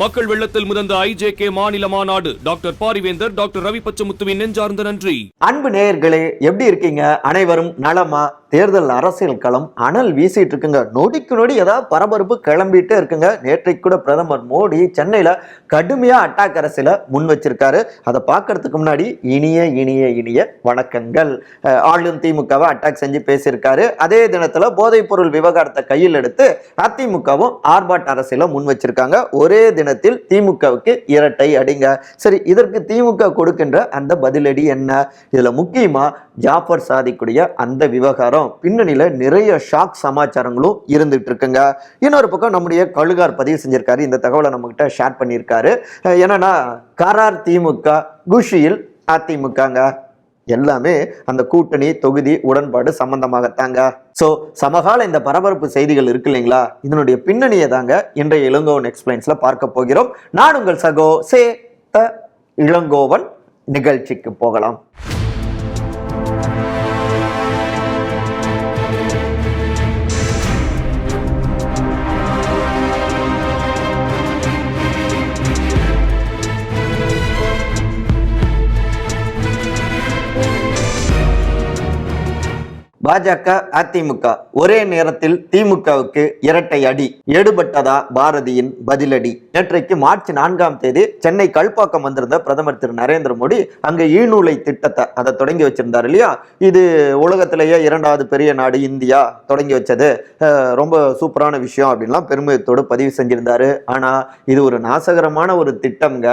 மக்கள் வெள்ளத்தில் முதந்த ஐஜேகே மாநில மாநாடு. டாக்டர் பாரிவேந்தர் டாக்டர் ரவி பச்சமுத்துவின் நெஞ்சார்ந்த நன்றி. அன்பு நேயர்களே எப்படி இருக்கீங்க? அனைவரும் நலமா? தேர்தல் அரசியல் களம் அனல் வீசிட்டு இருக்குங்க. நொடிக்கு நொடி ஏதாவது பரபரப்பு கிளம்பிட்டே இருக்குங்க. நேற்றைக்கு கூட பிரதமர் மோடி சென்னையில கடுமையா அட்டாக் அரசியல முன் வச்சிருக்காரு. அதை பார்க்கறதுக்கு முன்னாடி இனிய இனிய இனிய வணக்கங்கள். ஆளும் திமுகவை அட்டாக் செஞ்சு பேசியிருக்காரு. அதே தினத்துல போதைப் பொருள் விவகாரத்தை கையில் எடுத்து அதிமுகவும் ஆர்ப்பாட்ட அரசியல முன் வச்சிருக்காங்க. ஒரே தினத்தில் திமுகவுக்கு இரட்டை அடிங்க. சரி இதற்கு திமுக கொடுக்கின்ற அந்த பதிலடி என்ன? இதுல முக்கியமா ஜாஃபர் சாதிக்குடைய அந்த விவகாரம். பின்னணியில நிறைய ஷாக் சமாச்சாரங்களும் இருந்துட்டு இருக்குங்க. இன்னொரு பக்கம் நம்முடைய கழுகார் பதிவு செஞ்சிருக்காரு. இந்த தகவலை நம்மகிட்ட ஷேர் பண்ணியிருக்காரு. என்னன்னா கரார் திமுக குஷியில் அதிமுகங்க. எல்லாமே அந்த கூட்டணி தொகுதி உடன்பாடு சம்பந்தமாகத்தாங்க. ஸோ சமகால இந்த பரபரப்பு செய்திகள் இருக்கு இல்லைங்களா? இதனுடைய பின்னணியை தாங்க இன்றைய இளங்கோவன் எக்ஸ்பிளைன்ஸில் பார்க்க போகிறோம். நான் உங்கள் சகோ சே இளங்கோவன் நிகழ்ச்சிக்கு போகலாம். பாஜக அதிமுக ஒரே நேரத்தில் திமுகவுக்கு இரட்டை அடி. எடுபட்டதா பாரதியின் பதிலடி. நேற்றைக்கு மார்ச் நான்காம் தேதி சென்னை கல்பாக்கம் வந்திருந்த பிரதமர் திரு நரேந்திர மோடி அங்க ஈநூலை திட்டத்தை அதை தொடங்கி வச்சிருந்தார் இல்லையா? இது உலகத்திலேயே இரண்டாவது பெரிய நாடு இந்தியா தொடங்கி வச்சது. ரொம்ப சூப்பரான விஷயம் அப்படின்லாம் பெருமிதத்தோடு பதிவு செஞ்சிருந்தாரு. ஆனா இது ஒரு நாசகரமான ஒரு திட்டம்ங்க.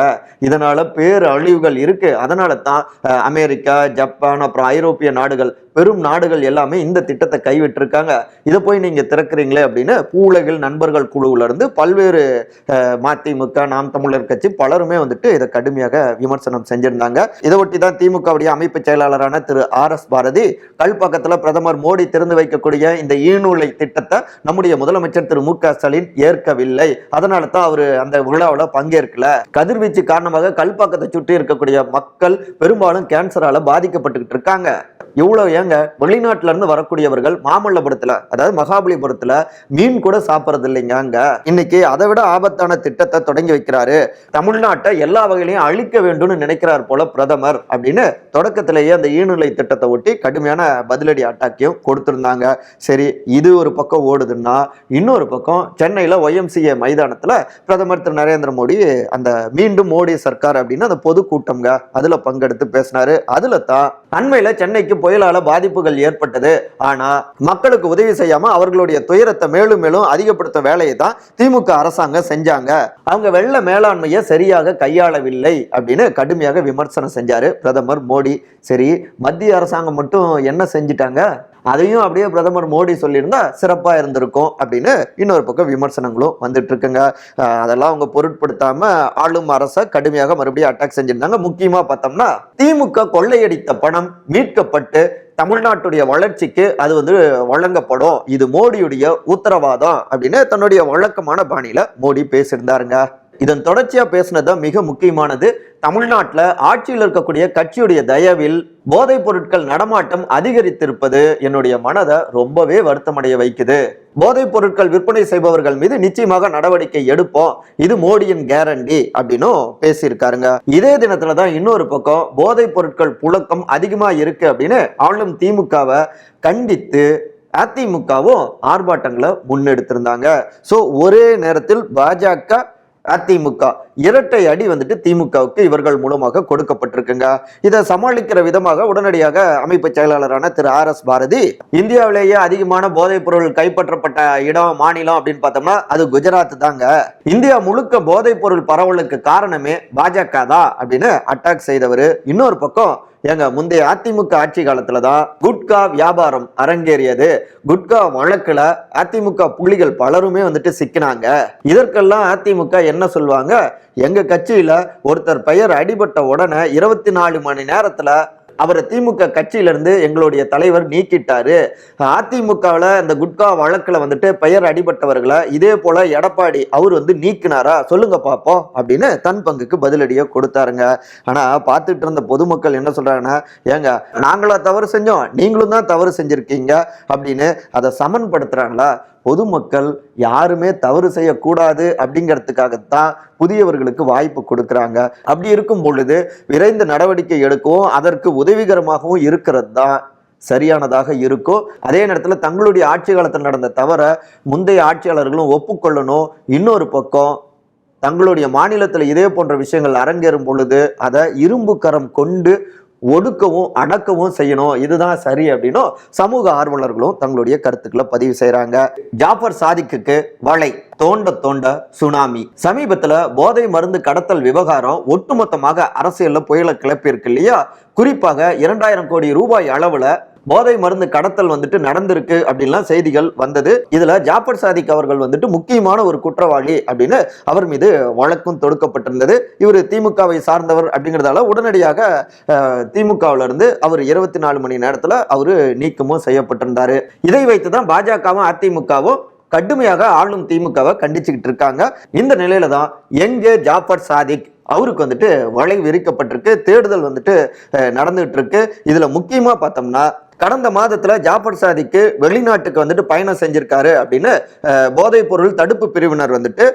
இதனால பேர் அழிவுகள் இருக்கு. அதனால தான் அமெரிக்கா ஜப்பான் அப்புறம் ஐரோப்பிய நாடுகள் பெரும் நாடுகள் எல்லாமே இந்த திட்டத்தை கைவிட்டிருக்காங்க. இதை போய் நீங்கள் திறக்கிறீங்களே அப்படின்னு பூலகில் நண்பர்கள் குழுவிலிருந்து பல்வேறு மதிமுக நாம் தமிழர் கட்சி பலருமே வந்துட்டு இதை கடுமையாக விமர்சனம் செஞ்சிருந்தாங்க. இதை ஒட்டி தான் திமுகவுடைய அமைப்பு செயலாளரான திரு ஆர் எஸ் பாரதி கல்பாக்கத்தில் பிரதமர் மோடி திறந்து வைக்கக்கூடிய இந்த ஈநூலை திட்டத்தை நம்முடைய முதலமைச்சர் திரு மு க ஸ்டாலின் ஏற்கவில்லை. அதனால தான் அவர் அந்த விழாவில் பங்கேற்கல. கதிர்வீச்சு காரணமாக கல்பாக்கத்தை சுற்றி இருக்கக்கூடிய மக்கள் பெரும்பாலும் கேன்சரால பாதிக்கப்பட்டுக்கிட்டு இருக்காங்க. எவ்வளோ ஏங்க வெளிநாட்டிலேருந்து வரக்கூடியவர்கள் மாமல்லபுரத்தில் அதாவது மகாபலிபுரத்தில் மீன் கூட சாப்பிட்றது இல்லைங்க அங்கே இன்னைக்கு அதை விட ஆபத்தான திட்டத்தை தொடங்கி வைக்கிறாரு. தமிழ்நாட்டை எல்லா வகையிலையும் அழிக்க வேண்டும்னு நினைக்கிறார் போல பிரதமர் அப்படின்னு தொடக்கத்திலேயே அந்த ஈநிலை திட்டத்தை ஒட்டி கடுமையான பதிலடி அட்டாக்கையும் கொடுத்துருந்தாங்க. சரி இது ஒரு பக்கம் ஓடுதுன்னா இன்னொரு பக்கம் சென்னையில் ஒய்எம்சிஏ மைதானத்தில் பிரதமர் திரு நரேந்திர மோடி அந்த மீண்டும் மோடி சர்க்கார் அப்படின்னு அந்த பொதுக்கூட்டம்ங்க அதில் பங்கெடுத்து பேசினாரு. அதில் தான் அண்மையில் சென்னைக்கு புயலால பாதிப்புகள் ஏற்பட்டது. ஆனா மக்களுக்கு உதவி செய்யாம அவர்களுடைய துயரத்தை மேலும் மேலும் அதிகப்படுத்த வேலையை தான் திமுக அரசாங்கம் செஞ்சாங்க. அவங்க வெள்ள மேலாண்மையை சரியாக கையாளவில்லை அப்படின்னு கடுமையாக விமர்சனம் செஞ்சாரு பிரதமர் மோடி. சரி மத்திய அரசாங்கம் மட்டும் என்ன செஞ்சிட்டாங்க? அதையும் அப்படியே பிரதமர் மோடி சொல்லியிருந்தா சிறப்பாக இருந்திருக்கும் அப்படின்னு இன்னொரு பக்கம் விமர்சனங்களும் வந்துட்டு இருக்குங்க அதெல்லாம் அவங்க பொருட்படுத்தாம ஆளும் அரசை கடுமையாக மறுபடியும் அட்டாக் செஞ்சிருந்தாங்க. முக்கியமா பார்த்தோம்னா திமுக கொள்ளையடித்த பணம் மீட்கப்பட்டு தமிழ்நாட்டுடைய வளர்ச்சிக்கு அது வந்து வழங்கப்படும். இது மோடியுடைய உத்தரவாதம் அப்படின்னு தன்னுடைய வழக்கமான பாணியில மோடி பேசியிருந்தாருங்க. இதன் தொடர்ச்சியா பேசினது மிக முக்கியமானது. தமிழ்நாட்டில் ஆட்சியில் இருக்கக்கூடிய கட்சியுடைய தயவில் போதைப் பொருட்கள் நடமாட்டம் அதிகரித்திருப்பது என்னுடைய மனதை ரொம்பவே வருத்தமடைய வைக்குது. போதைப் பொருட்கள் விற்பனை செய்பவர்கள் மீது நிச்சயமாக நடவடிக்கை எடுப்போம். இது மோடியின் கேரண்டி அப்படின்னும் பேசியிருக்காருங்க. இதே தினத்துல தான் இன்னொரு பக்கம் போதைப் பொருட்கள் புழக்கம் அதிகமா இருக்கு அப்படின்னு ஆளும் திமுகவை கண்டித்து அதிமுகவும் ஆர்ப்பாட்டங்களை முன்னெடுத்திருந்தாங்க. ஸோ ஒரே நேரத்தில் பாஜக அதிமுக. இரட்டை அடி வந்துட்டு திமுகவுக்கு இவர்கள் மூலமாக கொடுக்கப்பட்டிருக்குங்க. இதை சமாளிக்கிற விதமாக உடனடியாக அமைப்பு செயலாளரான திரு ஆர் எஸ் பாரதி இந்தியாவிலேயே அதிகமான போதைப் பொருள் கைப்பற்றப்பட்ட இடம் மாநிலம் அப்படின்னு பார்த்தோம்னா அது குஜராத் தாங்க. இந்தியா முழுக்க போதைப் பொருள் பரவலுக்கு காரணமே பாஜக தான் அப்படின்னு அட்டாக் செய்தவர். இன்னொரு பக்கம் ஏங்க முந்தைய அதிமுக ஆட்சி காலத்துல தான் குட்கா வியாபாரம் அரங்கேறியது. குட்கா வழக்குல அதிமுக புள்ளிகள் பலருமே வந்துட்டு சிக்கினாங்க. இதற்கெல்லாம் அதிமுக என்ன சொல்லுவாங்க? எங்க கட்சியில ஒருத்தர் பெயர் அடிபட்ட உடனே இருபத்தி நாலு மணி நேரத்துல அவரை திமுக கட்சியிலிருந்து எங்களுடைய தலைவர் நீக்கிட்டாரு. அதிமுகவில் இந்த குட்கா வழக்கில் வந்துட்டு பெயர் அடிபட்டவர்களை இதே போல எடப்பாடி அவர் வந்து நீக்கினாரா? சொல்லுங்க பார்ப்போம் அப்படின்னு தன் பங்குக்கு பதிலடியை கொடுத்தாருங்க. ஆனா பார்த்துட்டு இருந்த பொதுமக்கள் என்ன சொல்றாங்கன்னா ஏங்க நாங்களா தவறு செஞ்சோம் நீங்களும் தான் தவறு செஞ்சிருக்கீங்க அப்படின்னு அதை சமன்படுத்துறாங்களா? பொதுமக்கள் யாருமே தவறு செய்யக்கூடாது அப்படிங்கிறதுக்காகத்தான் புதியவர்களுக்கு வாய்ப்பு கொடுக்குறாங்க. அப்படி இருக்கும் பொழுது விரைந்து நடவடிக்கை எடுக்கவும் அதற்கு உதவிகரமாகவும் இருக்கிறது தான் சரியானதாக இருக்கும் அதே நேரத்தில் தங்களுடைய ஆட்சி காலத்தில் நடந்த தவிர முந்தைய ஆட்சியாளர்களும் ஒப்புக்கொள்ளணும். இன்னொரு பக்கம் தங்களுடைய மாநிலத்தில் இதே போன்ற விஷயங்கள் அரங்கேறும் பொழுது அதை இரும்பு கரம் கொண்டு ஒடுக்கவும் அடக்கவும் செய்யணும். இதுதான் சரி அப்படின்னும் சமூக ஆர்வலர்களும் தங்களுடைய கருத்துக்களை பதிவு செய்கிறாங்க ஜாஃபர் சாதிக்குக்கு வலை தோண்ட தோண்ட சுனாமி. சமீபத்தில் போதை மருந்து கடத்தல் விவகாரம் ஒட்டுமொத்தமாக அரசியலில் புயலை கிளப்பியிருக்கு இல்லையா? குறிப்பாக இரண்டாயிரம் கோடி ரூபாய் அளவில் போதை மருந்து கடத்தல் வந்துட்டு நடந்திருக்கு அப்படின்லாம் செய்திகள் வந்தது. இதுல ஜாஃபர் சாதிக் அவர்கள் வந்துட்டு முக்கியமான ஒரு குற்றவாளி அப்படின்னு அவர் மீது வழக்கும் தொடுக்கப்பட்டிருந்தது. இவர் திமுகவை சார்ந்தவர் அப்படிங்கிறதால உடனடியாக திமுகவில இருந்து அவர் இருபத்தி நாலு மணி நேரத்துல அவரு நீக்கமும் செய்யப்பட்டிருந்தாரு. இதை வைத்து தான் பாஜகவும் அதிமுகவும் கடுமையாக ஆளும் திமுகவை கண்டிச்சுக்கிட்டு இருக்காங்க. இந்த நிலையில தான் எங்கே ஜாஃபர் சாதிக் அவருக்கு வந்துட்டு வலை விரிக்கப்பட்டிருக்கு தேடுதல் வந்துட்டு நடந்துகிட்டு இருக்கு. இதுல முக்கியமா பார்த்தோம்னா கடந்த மாதத்துல ஜாஃபர் சாதிக்கு வெளிநாட்டுக்கு வந்துட்டு பயணம் செஞ்சிருக்காரு அப்படின்னு போதைப் பொருள் தடுப்பு பிரிவினர் வந்துட்டு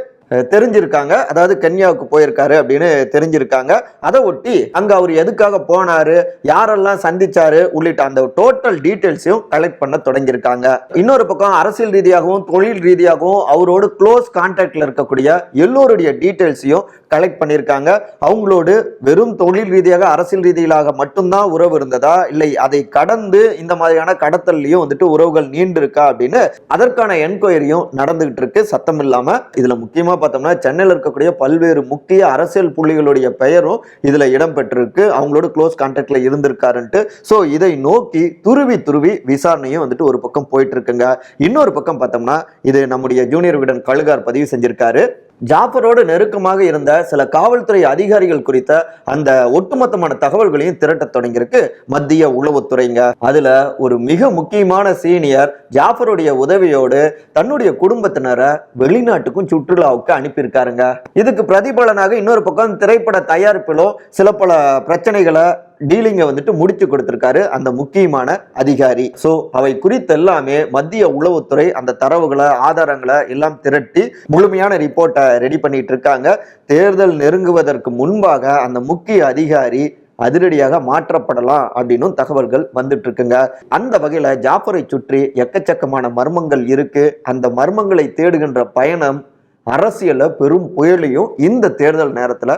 தெரிஞ்சிருக்காங்க. அதாவது கன்யாவுக்கு போயிருக்காரு அப்படின்னு தெரிஞ்சிருக்காங்க. அதை ஒட்டி அங்க அவர் எதுக்காக போனாரு யாரெல்லாம் சந்திச்சாரு உள்ளிட்ட அந்த டோட்டல் டீட்டெயில்ஸையும் கலெக்ட் பண்ண தொடங்கியிருக்காங்க. இன்னொரு பக்கம் அரசியல் ரீதியாகவும் தொழில் ரீதியாகவும் அவரோடு க்ளோஸ் கான்டாக்ட்ல இருக்கக்கூடிய எல்லோருடைய டீட்டெயில்ஸையும் கலெக்ட் பண்ணியிருக்காங்க அவங்களோடு வெறும் தொழில் ரீதியாக அரசியல் ரீதியிலாக மட்டும்தான் உறவு இருந்ததா? இல்லை அதை கடந்து இந்த மாதிரியான கடத்தல்லையும் வந்துட்டு உறவுகள் நீண்டு இருக்கா அப்படின்னு அதற்கான என்கொயரியும் நடந்துகிட்டு இருக்கு. சத்தம் இல்லாம இதுல முக்கியமா பார்த்தோம்னா சென்னையில் இருக்கக்கூடிய பல்வேறு முக்கிய அரசியல் புள்ளிகளுடைய பெயரும் இதுல இடம்பெற்றிருக்கு. அவங்களோட க்ளோஸ் கான்டாக்ட்ல இருந்திருக்காருன்ட்டு. ஸோ இதை நோக்கி துருவி துருவி விசாரணையும் வந்துட்டு ஒரு பக்கம் போயிட்டு இருக்குங்க. இன்னொரு பக்கம் பார்த்தோம்னா இது நம்முடைய ஜூனியர் விடன் கழுகார் பதிவு செஞ்சிருக்காரு. ஜாஃபரோடு நெருக்கமாக இருந்த சில காவல்துறை அதிகாரிகள் குறித்த அந்த ஒட்டுமொத்தமான தகவல்களையும் திரட்டத் தொடங்கியிருக்கு மத்திய உளவுத்துறைங்க. அதுல ஒரு மிக முக்கியமான சீனியர் ஜாஃபருடைய உதவியோடு தன்னுடைய குடும்பத்தினரை வெளிநாட்டுக்கும் சுற்றுலாவுக்கு அனுப்பியிருக்காருங்க. இதுக்கு பிரதிபலனாக இன்னொரு பக்கம் திரைப்பட தயாரிப்பிலும் சில பல பிரச்சனைகளை டீலிங்கை வந்துட்டு முடித்து கொடுத்திருக்காரு அந்த முக்கியமான அதிகாரி. ஸோ அவை குறித்து எல்லாமே மத்திய உளவுத்துறை அந்த தரவுகளை ஆதாரங்களை எல்லாம் திரட்டி முழுமையான ரிப்போர்ட்டை ரெடி பண்ணிட்டு இருக்காங்க தேர்தல் நெருங்குவதற்கு முன்பாக அந்த முக்கிய அதிகாரி அதிரடியாக மாற்றப்படலாம் அப்படின்னும் தகவல்கள் வந்துட்டு இருக்குங்க அந்த வகையில ஜாஃபரை சுற்றி எக்கச்சக்கமான மர்மங்கள் இருக்கு. அந்த மர்மங்களை தேடுகின்ற பயணம் அரசியல பெரும் புயலையும் இந்த தேர்தல் நேரத்துல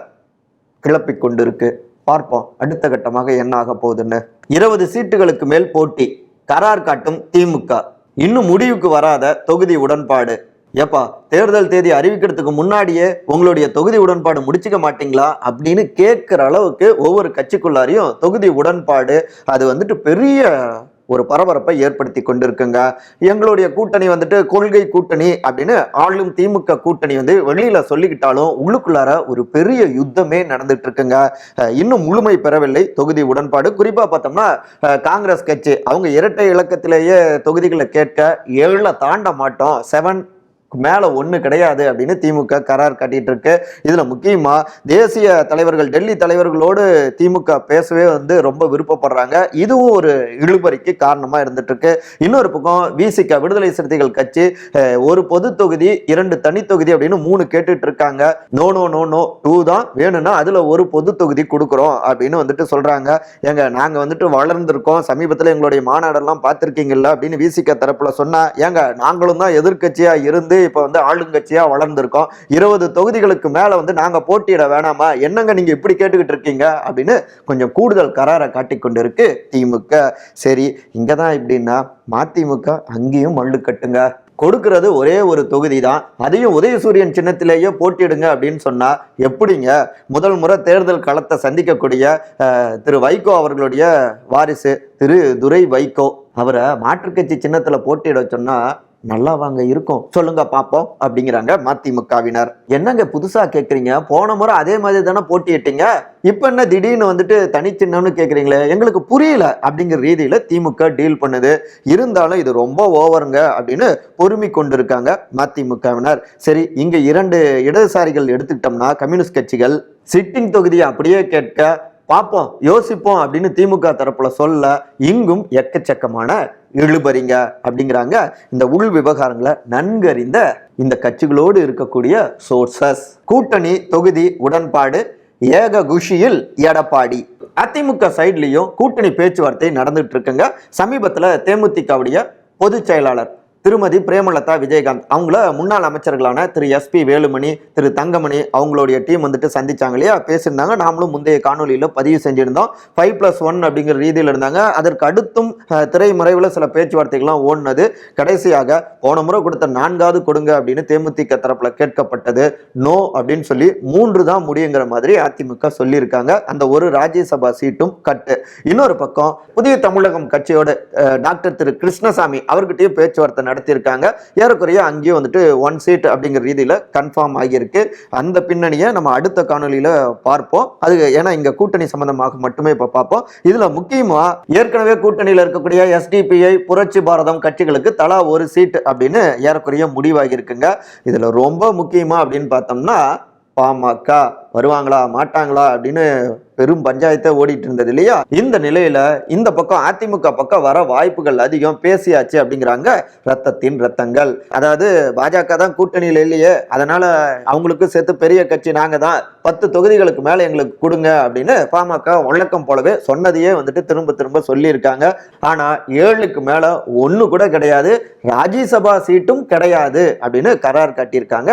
கிளப்பி கொண்டிருக்கு. பார்ப்போம். அடுத்த கட்டமாக என்ன ஆக போகுதுன்னு. இருபது சீட்டுகளுக்கு மேல் போட்டி. கரார் காட்டும் திமுக. இன்னும் முடிவுக்கு வராத தொகுதி உடன்பாடு. ஏப்பா தேர்தல் தேதி அறிவிக்கிறதுக்கு முன்னாடியே உங்களுடைய தொகுதி உடன்பாடு முடிச்சுக்க மாட்டீங்களா? அப்படின்னு கேட்குற அளவுக்கு ஒவ்வொரு கட்சிக்குள்ளாரையும் தொகுதி உடன்பாடு. அது வந்துட்டு பெரிய ஒரு பரபரப்பை ஏற்படுத்தி கொண்டிருக்குங்க. எங்களுடைய கூட்டணி வந்துட்டு கொள்கை கூட்டணி அப்படின்னு ஆளும் திமுக கூட்டணி வந்து வெளியில சொல்லிக்கிட்டாலும் உள்ளுக்குள்ளார ஒரு பெரிய யுத்தமே நடந்துட்டு இருக்குங்க இன்னும் முழுமை பெறவில்லை. தொகுதி உடன்பாடு. குறிப்பா பார்த்தோம்னா காங்கிரஸ் கட்சி. அவங்க இரட்டை இலக்கத்திலேயே தொகுதிகளை கேட்க ஏழுல தாண்ட மாட்டோம். செவன் மேலே ஒன்று கிடையாது அப்படின்னு திமுக கரார் காட்டிட்டு இருக்கு. இதில் முக்கியமாக தேசிய தலைவர்கள் டெல்லி தலைவர்களோடு திமுக பேசவே வந்து ரொம்ப விருப்பப்படுறாங்க. இதுவும் ஒரு இழுபறிக்கு காரணமாக இருந்துட்டு இருக்கு. இன்னொரு பக்கம் விசிக விடுதலை சிறுத்தைகள் கட்சி ஒரு பொது தொகுதி இரண்டு தனி தொகுதி அப்படின்னு மூணு கேட்டுட்டு இருக்காங்க. No no no no two தான் வேணும்னா அதில் ஒரு பொது தொகுதி கொடுக்குறோம் அப்படின்னு வந்துட்டு சொல்கிறாங்க எங்க நாங்கள் வந்துட்டு வளர்ந்துருக்கோம். சமீபத்தில் எங்களுடைய மாநாடெல்லாம் பார்த்திருக்கீங்கல்ல அப்படின்னு விசிக தரப்பில் சொன்னால் ஏங்க நாங்களும் தான் எதிர்கட்சியாக இருந்து இப்போ வந்து ஆளுங்கட்சியாக வளர்ந்துருக்கோம். இருபது தொகுதிகளுக்கு மேலே வந்து நாங்கள் போட்டியிட வேணாமா? என்னங்க நீங்கள் இப்படி கேட்டுக்கிட்டு இருக்கீங்க? அப்படின்னு கொஞ்சம் கூடுதல் கராரை காட்டிக்கொண்டு இருக்கு திமுக. சரி இங்கே தான் இப்படின்னா மதிமுக அங்கேயும் மல்லு கட்டுங்க. கொடுக்கறது ஒரே ஒரு தொகுதி தான் அதையும் உதயசூரியன் சின்னத்திலேயே போட்டியிடுங்க அப்படின்னு சொன்னால் எப்படிங்க? முதல் முறை தேர்தல் களத்தை சந்திக்கக்கூடிய திரு வைகோ அவர்களுடைய வாரிசு திரு துரை வைகோ அவரை மாற்றுக்கட்சி சின்னத்தில் போட்டியிட சொன்னால் நல்லா வாங்க இருக்கும். சொல்லுங்க பாப்போம் அப்படிங்கிறாங்க மதிமுகவினர். என்னங்க புதுசா கேக்குறீங்க? போன முறை அதே மாதிரி தானே போட்டியிட்டீங்க? இப்ப என்ன திடீர்னு வந்துட்டு தனிச்சின்னம்னு கேக்குறீங்களே? எங்களுக்கு புரியல அப்படிங்கிற ரீதியில திமுக டீல் பண்ணுது. இருந்தாலும் இது ரொம்ப ஓவருங்க அப்படின்னு பொறுமை கொண்டிருக்காங்க மதிமுகவினர். சரி இங்க இரண்டு இடதுசாரிகள் எடுத்துக்கிட்டோம்னா கம்யூனிஸ்ட் கட்சிகள். சிட்டிங் தொகுதியை அப்படியே கேட்க பார்ப்போம் யோசிப்போம் அப்படின்னு திமுக தரப்புல சொல்ல இங்கும் எக்கச்சக்கமான இழுபறிங்க அப்படிங்கிறாங்க. இந்த உள் விவகாரங்களை நன்கறிந்த இந்த கட்சிகளோடு இருக்கக்கூடிய சோர்சஸ் கூட்டணி தொகுதி உடன்பாடு ஏக குஷியில் எடப்பாடி. அதிமுக சைட்லயும் கூட்டணி பேச்சுவார்த்தை நடந்துட்டு இருக்குங்க. சமீபத்துல தேமுதிகவுடைய பொதுச் செயலாளர் திருமதி பிரேமலதா விஜயகாந்த். அவங்கள முன்னாள் அமைச்சர்களான திரு எஸ்பி வேலுமணி திரு தங்கமணி அவங்களுடைய டீம் வந்துட்டு சந்திச்சாங்க இல்லையா? பேசியிருந்தாங்க. நாமளும் முந்தைய காணொலியில் பதிவு செஞ்சிருந்தோம். ஃபைவ் ப்ளஸ் ஒன் அப்படிங்கிற ரீதியில் இருந்தாங்க. அதற்கு அடுத்தும் திரைமறைவில் சில பேச்சுவார்த்தைகள்லாம் ஓடினது. கடைசியாக போன முறை கொடுத்த நான்காவது கொடுங்க அப்படின்னு தேமுதிக தரப்பில் கேட்கப்பட்டது. நோ அப்படின்னு சொல்லி மூன்று தான் முடியுங்கிற மாதிரி அதிமுக சொல்லியிருக்காங்க. அந்த ஒரு ராஜ்யசபா சீட்டும் கட்டு. இன்னொரு பக்கம் புதிய தமிழகம் கட்சியோட டாக்டர் திரு கிருஷ்ணசாமி அவர்கிட்டயும் பேச்சுவார்த்தை நடத்தியிருக்காங்க. ஏறக்குறைய அங்கேயும் வந்துட்டு ஒன் சீட் அப்படிங்கிற ரீதியில் கன்ஃபார்ம் ஆகியிருக்கு. அந்த பின்னணியை நம்ம அடுத்த காணொலியில் பார்ப்போம். அது ஏன்னா இங்கே கூட்டணி சம்பந்தமாக மட்டுமே இப்போ பார்ப்போம். இதில் முக்கியமாக ஏற்கனவே கூட்டணியில் இருக்கக்கூடிய எஸ்டிபிஐ புரட்சி பாரதம் கட்சிகளுக்கு தலா ஒரு சீட் அப்படின்னு ஏறக்குறைய முடிவாகியிருக்குங்க. இதில் ரொம்ப முக்கியமாக அப்படின்னு பார்த்தோம்னா பாமக. வருவாங்களா மாட்டாங்களா அப்படின்னு பெரும் பஞ்சாயத்தை ஓடிட்டு இருந்தது இல்லையா? இந்த நிலையில இந்த பக்கம் அதிமுக பக்கம் வர வாய்ப்புகள் அதிகம் பேசியாச்சு அப்படிங்கிறாங்க ரத்தத்தின் ரத்தங்கள். அதாவது பாஜக தான் கூட்டணியில் இல்லையே. அதனால அவங்களுக்கும் சேர்த்து பெரிய கட்சி நாங்க தான். பத்து தொகுதிகளுக்கு மேல எங்களுக்கு கொடுங்க அப்படின்னு பாமக வழக்கம் போலவே சொன்னதையே வந்துட்டு திரும்ப திரும்ப சொல்லியிருக்காங்க. ஆனா ஏழுக்கு மேல ஒண்ணு கூட கிடையாது. ராஜ்யசபா சீட்டும் கிடையாது அப்படின்னு கரார் காட்டியிருக்காங்க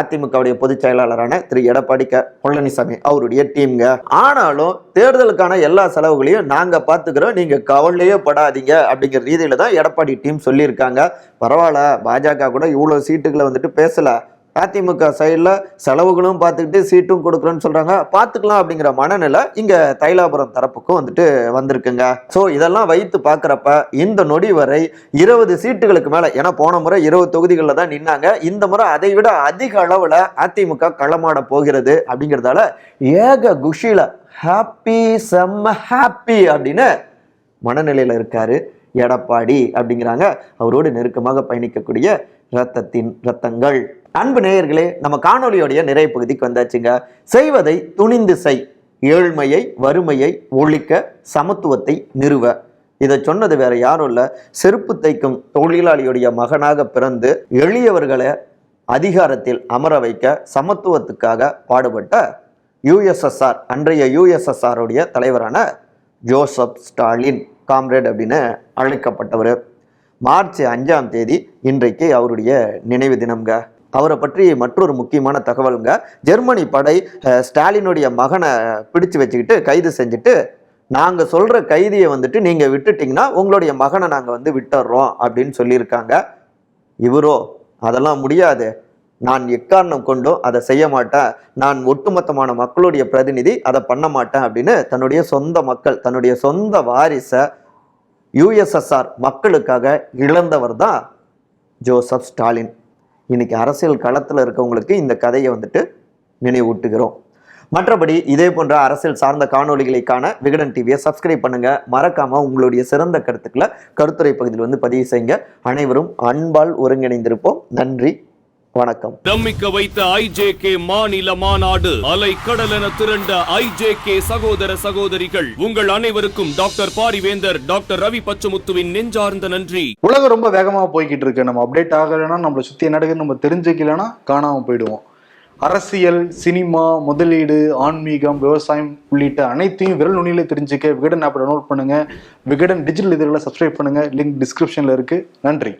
அதிமுகவுடைய பொதுச் செயலாளரான திரு எடப்பாடி பழனிசாமி அவருடைய டீம்ங்க. ஆனாலும் தேர்தலுக்கான எல்லா செலவுகளையும் நாங்கள் பார்த்துக்கிறோம். நீங்கள் கவலையே படாதீங்க அப்படிங்கிற ரீதியில் தான் எடப்பாடி டீம் சொல்லியிருக்காங்க. பரவாயில்ல பாஜக கூட இவ்வளோ சீட்டுகளை வந்துட்டு பேசலை. அதிமுக சைடில் செலவுகளும் பார்த்துக்கிட்டு சீட்டும் கொடுக்குறோன்னு சொல்கிறாங்க பார்த்துக்கலாம் அப்படிங்கிற மனநிலை இங்கே தைலாபுரம் தரப்புக்கும் வந்துட்டு வந்திருக்குங்க. ஸோ இதெல்லாம் வைத்து பார்க்குறப்ப இந்த நொடி வரை இருபது சீட்டுகளுக்கு மேலே ஏன்னா போன முறை இருபது தொகுதிகளில் தான் நின்னாங்க. இந்த முறை அதை விட அதிக அளவில் அதிமுக களமாட போகிறது அப்படிங்கிறதால ஏக குஷியில் ஹாப்பி செம்ம ஹாப்பி அப்படின்னு மனநிலையில் இருக்காரு எடப்பாடி அப்படிங்கிறாங்க. அவரோடு நெருக்கமாக பயணிக்கக்கூடிய ரத்தத்தின் ரத்தங்கள். அன்பு நேயர்களே நம்ம காணொலியோடைய நிறைய பகுதிக்கு வந்தாச்சுங்க. செய்வதை துணிந்து செய். ஏழ்மையை வறுமையை ஒழிக்க சமத்துவத்தை நிறுவ. இதை சொன்னது வேற யாரும் இல்லை. செருப்பு தைக்கும் தொழிலாளியுடைய மகனாக பிறந்து எளியவர்களை அதிகாரத்தில் அமர வைக்க சமத்துவத்துக்காக பாடுபட்ட யுஎஸ்எஸ்ஆர் அன்றைய யுஎஸ்எஸ்ஆருடைய தலைவரான ஜோசப் ஸ்டாலின் காம்ரேட் அப்படின்னு அழைக்கப்பட்டவர். மார்ச் அஞ்சாம் தேதி இன்றைக்கு அவருடைய நினைவு தினம்ங்க. அவரை பற்றி மற்றொரு முக்கியமான தகவலுங்க. ஜெர்மனி படை ஸ்டாலினுடைய மகனை பிடிச்சு வச்சுக்கிட்டு கைது செஞ்சுட்டு நாங்கள் சொல்கிற கைதியை வந்துட்டு நீங்கள் விட்டுட்டிங்கன்னா உங்களுடைய மகனை நாங்கள் வந்து விட்டுறோம் அப்படின்னு சொல்லியிருக்காங்க. இவரோ அதெல்லாம் முடியாது. நான் எக்காரணம் கொண்டும் அதை செய்ய மாட்டேன். நான் ஒட்டுமொத்தமான மக்களுடைய பிரதிநிதி அதை பண்ண மாட்டேன் அப்படின்னு தன்னுடைய சொந்த மக்கள் தன்னுடைய சொந்த வாரிசை யுஎஸ்எஸ்ஆர் மக்களுக்காக இழந்தவர் தான் ஜோசப் ஸ்டாலின். இன்னைக்கு அரசியல் களத்தில் இருக்கவங்களுக்கு இந்த கதையை வந்துட்டு நினைவூட்டுகிறோம். மற்றபடி இதே போன்ற அரசியல் சார்ந்த காணொளிகளை விகடன் டிவியை சப்ஸ்கிரைப் பண்ணுங்க. மறக்காம உங்களுடைய சிறந்த கருத்துக்களை கருத்துரை பகுதியில் வந்து பதிவு செய்யுங்க. அனைவரும் அன்பால் ஒருங்கிணைந்திருப்போம். நன்றி. வணக்கம். நம்பிக்க வைத்த ஐஜேகே மாநில மாநாடு அலை கடலென திரண்ட ஐஜேகே சகோதர சகோதரிகள் உங்கள் அனைவருக்கும் டாக்டர் பாரிவேந்தர் டாக்டர் ரவி பச்சமுத்துவின் நெஞ்சார்ந்த நன்றி. உலகம் ரொம்ப வேகமா போய்கிட்டு இருக்கு. நம்ம அப்டேட் ஆகலைன்னா நம்மளை சுத்தி என்ன நடக்குதுன்னு நம்ம தெரிஞ்சுக்கலைன்னா காணாம போயிடுவோம். அரசியல் சினிமா முதலீடு ஆன்மீகம் விவசாயம் உள்ளிட்ட அனைத்தையும் விரல் நுனியில தெரிஞ்சுக்க விகடன் ஆப்பை டவுன்லோட் பண்ணுங்க. விகடன் டிஜிட்டல் இதழில் சப்ஸ்கிரைப் பண்ணுங்க. லிங்க் டிஸ்கிரிப்ஷன்ல இருக்கு. நன்றி.